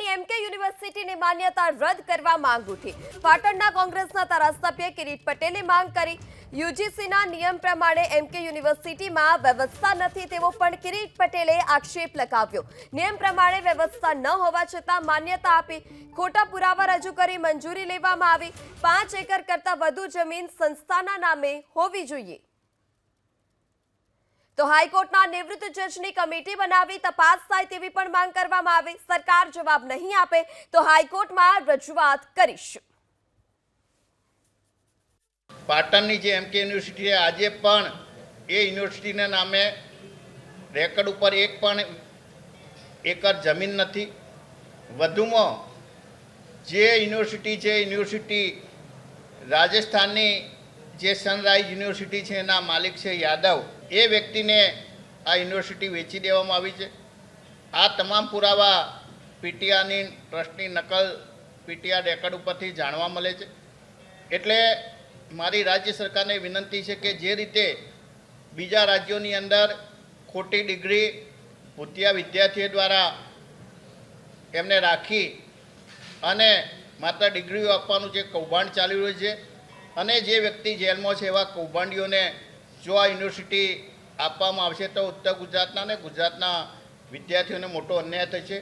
પાટણની એમકે યુનિવર્સિટીની માન્યતા રદ કરવા માંગ ઉઠી. પાટણના કોંગ્રેસના ધારાસભ્ય કિરીટ પટેલે માંગ કરી. યુજીસીના નિયમ પ્રમાણે એમકે યુનિવર્સિટીમાં વ્યવસ્થા નથી તેવો પણ કિરીટ પટેલે આક્ષેપ લગાવ્યો. નિયમ પ્રમાણે વ્યવસ્થા ન હોવા છતાં માન્યતા આપી. ખોટા પુરાવા રજૂ કરી મંજૂરી લેવામાં આવી. પાંચ એકર કરતાં વધુ જમીન સંસ્થાના નામે હોવી જોઈએ. તો હાઈકોર્ટના નિવૃત્ત જજની કમિટી બનાવી તપાસ થાય તેવી પણ માંગ કરવામાં આવી. સરકાર જવાબ નહીં આપે તો હાઈકોર્ટમાં રજૂઆત કરીશું. પાટણની જે એમકે યુનિવર્સિટી છે, આજે પણ એ યુનિવર્સિટીના નામે રેકર્ડ ઉપર એક પણ એકર જમીન નથી. વધુમાં જે યુનિવર્સિટી છે, યુનિવર્સિટી રાજસ્થાનની જે સનરાઈઝ યુનિવર્સિટી છે, એના માલિક છે યાદવ, એ વ્યક્તિને આ યુનિવર્સિટી વેચી દેવામાં આવી છે. આ તમામ પુરાવા પીટીઆરની ટ્રસ્ટની નકલ પીટીઆર રેકર્ડ ઉપરથી જાણવા મળે છે. એટલે મારી રાજ્ય સરકારને વિનંતી છે કે જે રીતે બીજા રાજ્યોની અંદર ખોટી ડિગ્રી ભૂતિયા વિદ્યાર્થીઓ દ્વારા એમને રાખી અને માત્ર ડિગ્રીઓ આપવાનું જે કૌભાંડ ચાલી રહ્યું છે અને જે વ્યક્તિ જેલમાં છે એવા કૌભાંડીઓને જો આ યુનિવર્સિટી આપવામાં આવશે તો ઉત્તર ગુજરાતના અને ગુજરાતના વિદ્યાર્થીઓને મોટો અન્યાય થશે.